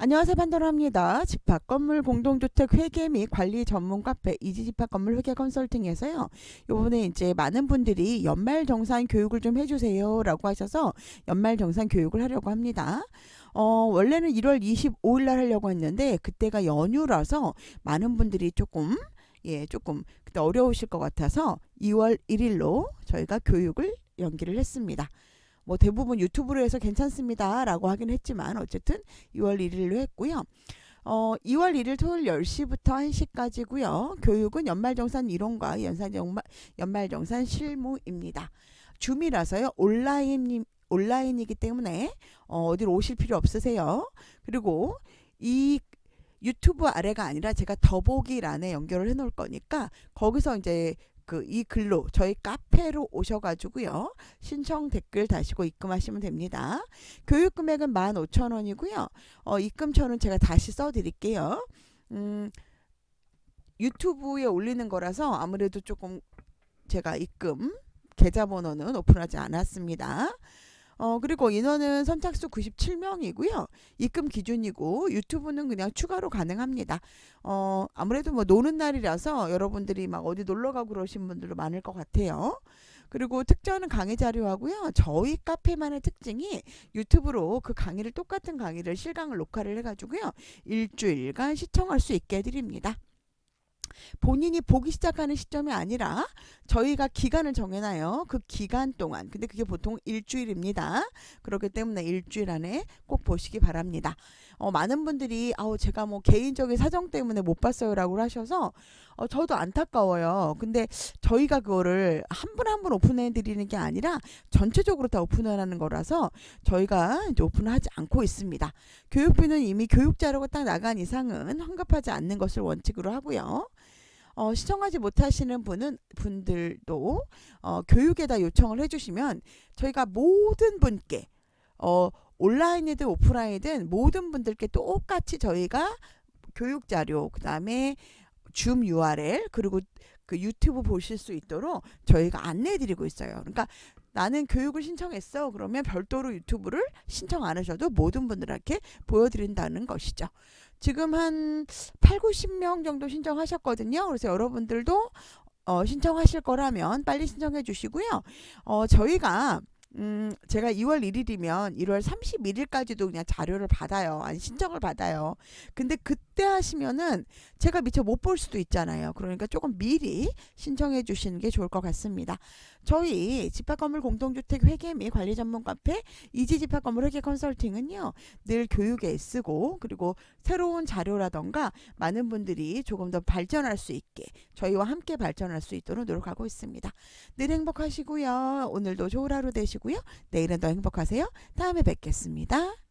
안녕하세요 판도라입니다. 집합 건물 공동주택 회계 및 관리 전문 카페 이지 집합 건물 회계 컨설팅에서요. 요번에 이제 많은 분들이 연말 정산 교육을 좀 해주세요라고 하셔서 연말 정산 교육을 하려고 합니다. 어, 원래는 1월 25일 날 하려고 했는데 그때가 연휴라서 많은 분들이 조금 예, 조금 그때 어려우실 것 같아서 2월 1일로 저희가 교육을 연기를 했습니다. 뭐 대부분 유튜브로 해서 괜찮습니다 라고 하긴 했지만 어쨌든 2월 1일로 했고요. 어, 2월 1일 토요일 10시부터 1시까지고요. 교육은 연말정산 이론과 연산 연말, 연말정산 실무입니다. 줌이라서요. 온라인 온라인이기 때문에 어, 어디로 오실 필요 없으세요. 그리고 이 유튜브 아래가 아니라 제가 더보기란에 연결을 해 놓을 거니까 거기서 이제 그 이 글로 저희 카페로 오셔가지고요 신청 댓글 다시고 입금하시면 됩니다. 교육 금액은 15,000원이고요. 어, 입금처는 제가 다시 써드릴게요. 음, 유튜브에 올리는 거라서 아무래도 조금 제가 입금 계좌번호는 오픈하지 않았습니다. 어, 그리고 인원은 선착수 97명이고요. 입금 기준이고 유튜브는 그냥 추가로 가능합니다. 어, 아무래도 뭐 노는 날이라서 여러분들이 막 어디 놀러 가고 그러신 분들도 많을 것 같아요. 그리고 특전은 강의 자료하고요. 저희 카페만의 특징이 유튜브로 그 강의를 똑같은 강의를 실강을 녹화를 해가지고요. 일주일간 시청할 수 있게 해드립니다. 본인이 보기 시작하는 시점이 아니라 저희가 기간을 정해놔요. 그 기간 동안. 근데 그게 보통 일주일입니다. 그렇기 때문에 일주일 안에 꼭 보시기 바랍니다. 어, 많은 분들이 아우 제가 뭐 개인적인 사정 때문에 못 봤어요라고 하셔서 어, 저도 안타까워요. 근데 저희가 그거를 한 분 한 분 오픈해 드리는 게 아니라 전체적으로 다 오픈하는 거라서 저희가 이제 오픈하지 않고 있습니다. 교육비는 이미 교육 자료가 딱 나간 이상은 환급하지 않는 것을 원칙으로 하고요. 어, 시청하지 못하시는 분은 분들도 어, 교육에다 요청을 해주시면 저희가 모든 분께 어, 온라인이든 오프라인이든 모든 분들께 똑같이 저희가 교육 자료 그다음에 줌 URL 그리고 그 유튜브 보실 수 있도록 저희가 안내해 드리고 있어요. 그러니까 나는 교육을 신청했어. 그러면 별도로 유튜브를 신청 안 하셔도 모든 분들에게 보여드린다는 것이죠. 지금 한 8, 90명 정도 신청하셨거든요. 그래서 여러분들도 어, 신청하실 거라면 빨리 신청해 주시고요. 어, 저희가 음, 제가 2월 1일이면 1월 31일까지도 그냥 자료를 받아요. 아니, 신청을 받아요. 근데 그때 하시면은 제가 미처 못 볼 수도 있잖아요. 그러니까 조금 미리 신청해 주시는 게 좋을 것 같습니다. 저희 집합건물 공동주택 회계 및 관리 전문 카페 이지 집합건물 회계 컨설팅은요. 늘 교육에 쓰고 그리고 새로운 자료라던가 많은 분들이 조금 더 발전할 수 있게 저희와 함께 발전할 수 있도록 노력하고 있습니다. 늘 행복하시고요. 오늘도 좋은 하루 되 시고요. 내일은 더 행복하세요. 다음에 뵙겠습니다.